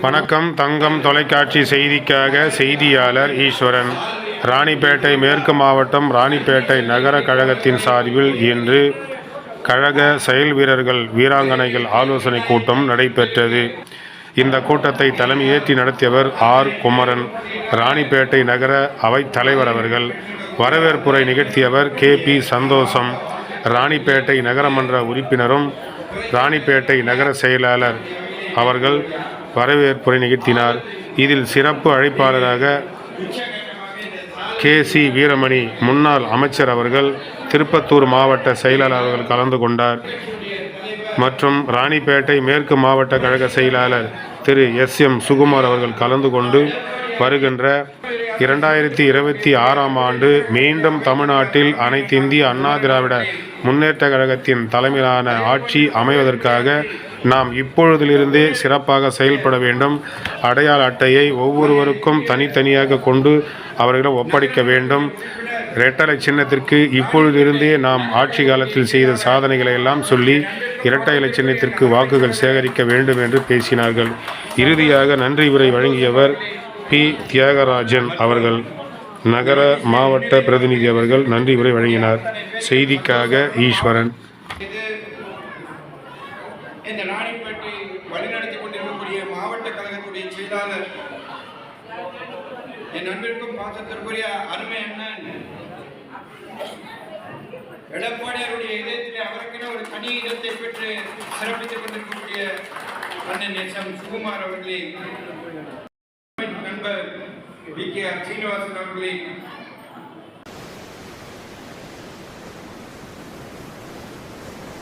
வணக்கம். தங்கம் தொலைக்காட்சி செய்திக்காக செய்தியாளர் ஈஸ்வரன். ராணிப்பேட்டை மேற்கு மாவட்டம் ராணிப்பேட்டை நகர கழகத்தின் சார்பில் இன்று கழக செயல் வீரர்கள் வீராங்கனைகள் ஆலோசனை கூட்டம் நடைபெற்றது. இந்த கூட்டத்தை தலைமையேற்றி நடத்தியவர் ஆர். குமரன். ராணிப்பேட்டை நகர அவைத் தலைவர் அவர்கள். வரவேற்புரை நிகழ்த்தியவர் கே. பி. சந்தோஷம். ராணிப்பேட்டை நகரமன்ற உறுப்பினரும் ராணிப்பேட்டை நகர செயலாளர் அவர்கள் வரவேற்புரை நிகழ்த்தினார். இதில் சிறப்பு அழைப்பாளராக கே சி வீரமணி முன்னாள் அமைச்சர் அவர்கள் திருப்பத்தூர் மாவட்ட செயலாளர் அவர்கள் கலந்து கொண்டார். மற்றும் ராணிப்பேட்டை மேற்கு மாவட்ட கழக செயலாளர் திரு எஸ் எம் சுகுமார் அவர்கள் கலந்து கொண்டு வருகின்ற இரண்டாயிரத்தி இருபத்தி ஆறாம் ஆண்டு மீண்டும் தமிழ்நாட்டில் அனைத்து இந்திய அண்ணா திராவிட முன்னேற்ற கழகத்தின் தலைமையிலான ஆட்சி அமைவதற்காக நாம் இப்பொழுதிலிருந்தே சிறப்பாக செயல்பட வேண்டும். அடையாள அட்டையை ஒவ்வொருவருக்கும் தனித்தனியாக கொண்டு அவர்களிடம் ஒப்படைக்க வேண்டும். இரட்டலை சின்னத்திற்கு இப்பொழுதிருந்தே நாம் ஆட்சி காலத்தில் செய்த சாதனைகளை எல்லாம் சொல்லி இரட்டை இலை சின்னத்திற்கு வாக்குகள் சேகரிக்க வேண்டும் என்று பேசினார்கள். இறுதியாக நன்றி உரை வழங்கியவர் பி. தியாகராஜன் அவர்கள். நகர மாவட்ட பிரதிநிதி அவர்கள் நன்றி உரை வழங்கினார். செய்திக்காக ஈஸ்வரன். இந்த ராணிப்பேட்டை வழிநடத்தி கொண்டிருக்கக்கூடிய மாவட்ட கழகத்துடைய செயலாளர் என் அன்பிற்கும் பாசத்திற்குரிய அருமை அண்ணன் எடப்பாடியாருடைய இதயத்திலே அவருக்கென ஒரு தனி இடத்தை பெற்று சிறப்பித்துக் கொண்டிருக்கக்கூடிய அண்ணன் எஸ் எம் சுகுமார் அவர்களே நண்பர் வி கே ஆர் சீனிவாசன் அவர்களே